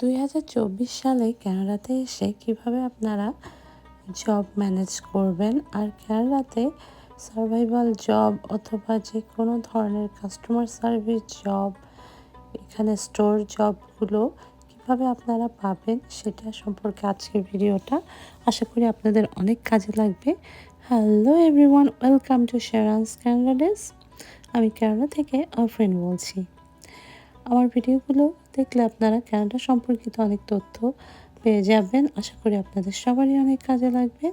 দুই হাজার চব্বিশ সালে ক্যানাডাতে এসে কীভাবে আপনারা জব ম্যানেজ করবেন আর ক্যানাডাতে সার্ভাইভাল জব অথবা যে কোনো ধরনের কাস্টমার সার্ভিস জব এখানে স্টোর জবগুলো কীভাবে আপনারা পাবেন সেটা সম্পর্কে আজকের ভিডিওটা আশা করি আপনাদের অনেক কাজে লাগবে। হ্যালো এভরিওয়ান ওয়েলকাম টু শেরান্স ক্যানাডাস আমি ক্যানাডা থেকে ফ্রেন্ড বলছি। আমার ভিডিওগুলো দেখলে আপনারা ক্যানাডা সম্পর্কিত অনেক তথ্য পেয়ে যাবেন। আশা করি আপনাদের সবারই অনেক কাজে লাগবে।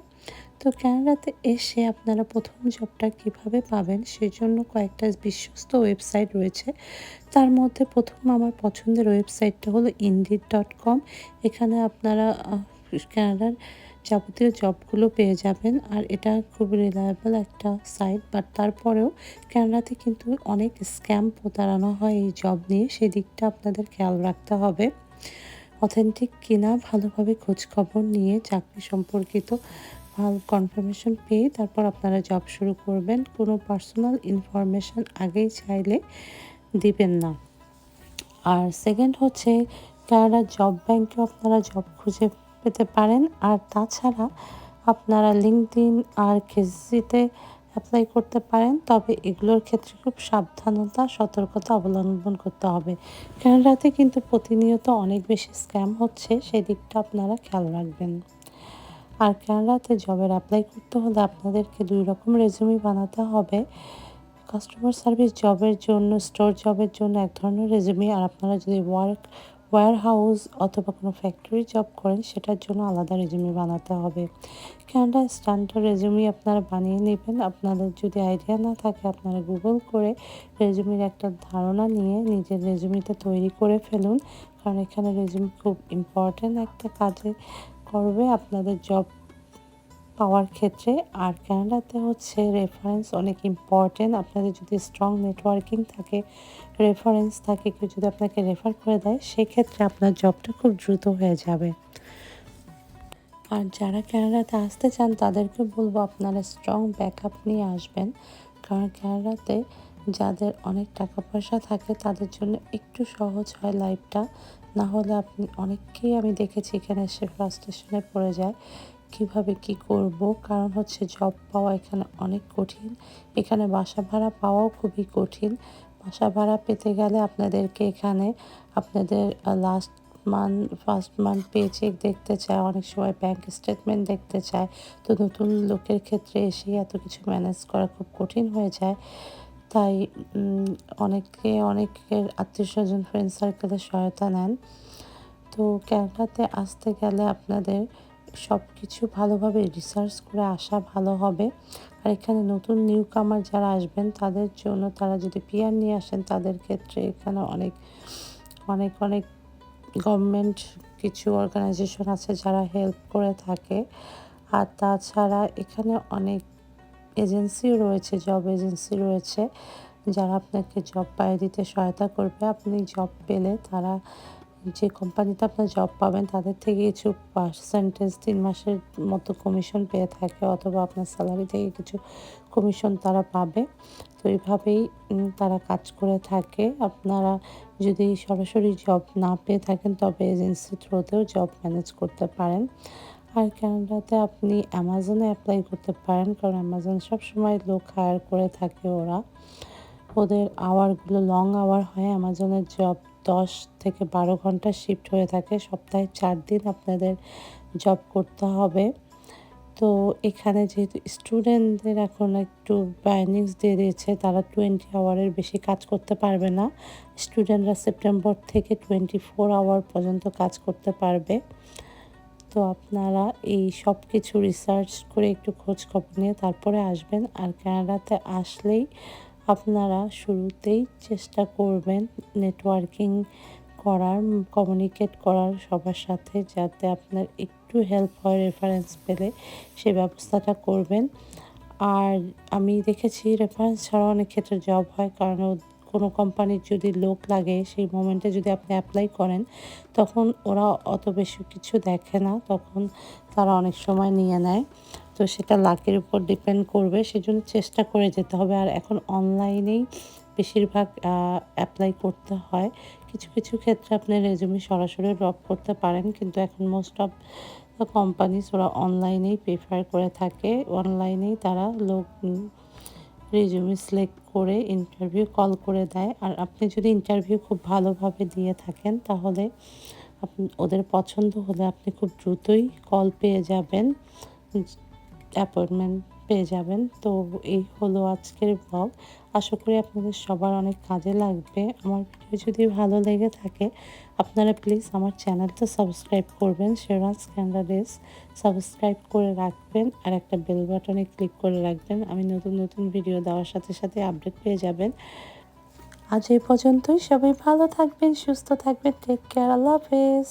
তো ক্যানাডাতে এসে আপনারা প্রথম জবটা কীভাবে পাবেন সেই জন্য কয়েকটা বিশ্বস্ত ওয়েবসাইট রয়েছে। তার মধ্যে প্রথম আমার পছন্দের ওয়েবসাইটটা হলো ইন্ডিড ডট কম এখানে আপনারা ক্যানাডার যাবতীয় জবগুলো পেয়ে যাবেন। আর এটা খুব রিলায়েবল একটা সাইট বাট তারপরেও ক্যানাডাতে কিন্তু অনেক স্ক্যাম প্রতারণা হয় এই জব নিয়ে। সেই দিকটা আপনাদের খেয়াল রাখতে হবে। অথেন্টিক কিনা, ভালোভাবে খোঁজখবর নিয়ে চাকরি সম্পর্কিত ভালো কনফার্মেশন পেয়ে তারপর আপনারা জব শুরু করবেন। কোনো পার্সোনাল ইনফরমেশান আগেই চাইলে দিবেন না। আর সেকেন্ড হচ্ছে কানাডা জব ব্যাংকে আপনারা জব খুঁজে পেতে পারেন। আর তাছাড়া আপনারা লিঙ্কদিন আর কেজিতে অ্যাপ্লাই করতে পারেন। তবে এগুলোর ক্ষেত্রে খুব সাবধানতা, সতর্কতা অবলম্বন করতে হবে। ক্যানাডাতে কিন্তু প্রতিনিয়ত অনেক বেশি স্ক্যাম হচ্ছে সেই দিকটা আপনারা খেয়াল রাখবেন। আর ক্যানাডাতে জবের অ্যাপ্লাই করতে হলে আপনাদেরকে দুই রকম রেজুমি বানাতে হবে। কাস্টমার সার্ভিস জবের জন্য স্টোর জবের জন্য এক ধরনের রেজুমি আর আপনারা যদি ওয়ার্ক ওয়ার হাউস অথবা কোনো ফ্যাক্টরি জব করেন, সেটার জন্য আলাদা রেজুমি বানাতে হবে। কেননা স্ট্যান্ডার্ড রেজুমি আপনারা বানিয়ে নেবেন। আপনাদের যদি আইডিয়া না থাকে, আপনারা গুগল করে রেজুমির একটা ধারণা নিয়ে নিজের রেজুমিতে তৈরি করে ফেলুন। কারণ এখানে রেজুমি খুব ইম্পর্ট্যান্ট একটা কাজে করবে। আপনাদের জব পাওয়ার ক্ষেত্রে। আর ক্যানাডাতে হচ্ছে রেফারেন্স অনেক ইম্পর্টেন্ট আপনাদের যদি স্ট্রং নেটওয়ার্কিং থাকে রেফারেন্স থাকে, কেউ যদি আপনাকে রেফার করে দেয়, সেক্ষেত্রে আপনার জবটা খুব দ্রুত হয়ে যাবে। আর যারা ক্যানাডাতে আসতে চান, তাদেরকে বলব আপনারা স্ট্রং ব্যাকআপ নিয়ে আসবেন। কারণ ক্যানাডাতে যাদের অনেক টাকা পয়সা থাকে, তাদের জন্য একটু সহজ হয় লাইফটা না হলে আপনি অনেককেই আমি দেখেছি এখানে এসে ফ্রাস্ট্রেশনে পড়ে যায়। কীভাবে কি করব? কারণ হচ্ছে জব পাওয়া এখানে অনেক কঠিন। এখানে বাসা ভাড়া পাওয়াও খুবই কঠিন। বাসা ভাড়া পেতে গেলে আপনাদেরকে এখানে আপনাদের last month first month pay cheque দেখতে চায়। অনেক সময় ব্যাংক স্টেটমেন্ট দেখতে চায়। তো নতুন লোকের ক্ষেত্রে এসে এত কিছু ম্যানেজ করা খুব কঠিন হয়ে যায়। তাই অনেকে, অনেকের আত্মীয় স্বজন ফ্রেন্ড সার্কেলের সহায়তা নেন। তো ক্যানাডাতে আসতে গেলে আপনাদের সব কিছু ভালোভাবে রিসার্চ করে আসা ভালো হবে। আর এখানে নতুন নিউ কামার যারা আসবেন, তাদের জন্য তারা যদি পিয়ার নিয়ে আসেন, তাদের ক্ষেত্রে এখানে অনেক অনেক অনেক গভর্নমেন্ট কিছু অর্গানাইজেশন আছে যারা হেল্প করে থাকে। আর তাছাড়া এখানে অনেক এজেন্সিও রয়েছে জব এজেন্সি রয়েছে, যারা আপনাকে জব পাইয়ে দিতে সহায়তা করবে। আপনি জব পেলে তারা যে কোম্পানিতে আপনার জব পাবেন, তাদের থেকে কিছু পার্সেন্টেজ তিন মাসের মতো কমিশন পেয়ে থাকে অথবা আপনার স্যালারি থেকে কিছু কমিশন তারা পাবে। তো এইভাবেই তারা কাজ করে থাকে। আপনারা যদি সরাসরি জব না পেয়ে থাকেন, তবে এজেন্সি থ্রুতেও জব ম্যানেজ করতে পারেন। আর ক্যানাডাতে আপনি অ্যামাজনে অ্যাপ্লাই করতে পারেন, কারণ অ্যামাজন সবসময় লোক হায়ার করে থাকে ওরা। ওদের আওয়ারগুলো লং আওয়ার হয় অ্যামাজনের জব দশ থেকে বারো ঘণ্টা শিফট হয়ে থাকে। সপ্তাহে চার দিন আপনাদের জব করতে হবে। তো এখানে যেহেতু স্টুডেন্টদের এখন একটু বাইনিংস দিয়ে দিয়েছে, তারা টোয়েন্টি আওয়ারের বেশি কাজ করতে পারবে না। স্টুডেন্টরা সেপ্টেম্বর থেকে টোয়েন্টি ফোর আওয়ার পর্যন্ত কাজ করতে পারবে। তো আপনারা এই সব কিছু রিসার্চ করে একটু খোঁজ খবর নিয়ে তারপরে আসবেন। আর ক্যানাডাতে আসলেই আপনারা শুরুতেই চেষ্টা করবেন নেটওয়ার্কিং করার কমিউনিকেট করার সবার সাথে যাতে আপনার একটু হেল্প হয় রেফারেন্স পেলে সে ব্যবস্থাটা করবেন। আর আমি দেখেছি রেফারেন্স ছাড়া অনেক ক্ষেত্রে জব হয়, কারণ কোনো কোম্পানির যদি লোক লাগে, সেই মোমেন্টে যদি আপনি অ্যাপ্লাই করেন, তখন ওরা অত বেশি কিছু দেখে না, তখন তারা অনেক সময় নিয়ে নেয়। তো সেটা লাকের উপর ডিপেন্ড করবে, সেজন্য চেষ্টা করে যেতে হবে। আর এখন অনলাইনেই বেশিরভাগ অ্যাপ্লাই করতে হয়। কিছু কিছু ক্ষেত্রে আপনি রেজুমি সরাসরি ড্রপ করতে পারেন, কিন্তু এখন মোস্ট অফ দ্য কোম্পানিজ ওরা অনলাইনেই প্রেফার করে থাকে। অনলাইনেই তারা লোক রেজুমি সিলেক্ট করে ইন্টারভিউ কল করে দেয়। আর আপনি যদি ইন্টারভিউ খুব ভালোভাবে দিয়ে থাকেন, তাহলে আপনি ওদের পছন্দ হলে আপনি খুব দ্রুতই কল পেয়ে যাবেন। অ্যাপয়েন্টমেন্ট পেয়ে যাবেন। তো এই হলো আজকের ব্লগ আশা করি আপনাদের সবার অনেক কাজে লাগবে। আমার ভিডিও যদি ভালো লেগে থাকে, আপনারা প্লিজ আমার চ্যানেলটা সাবস্ক্রাইব করবেন। শেরাজ ক্যান্ডারেস সাবস্ক্রাইব করে রাখবেন আর একটা বেল বাটনে ক্লিক করে রাখবেন। আমি নতুন নতুন ভিডিও দেওয়ার সাথে সাথে আপডেট পেয়ে যাবেন। আজ এই পর্যন্তই। সবাই ভালো থাকবেন, সুস্থ থাকবেন। টেক কেয়ার আল্লাহ হাফেজ।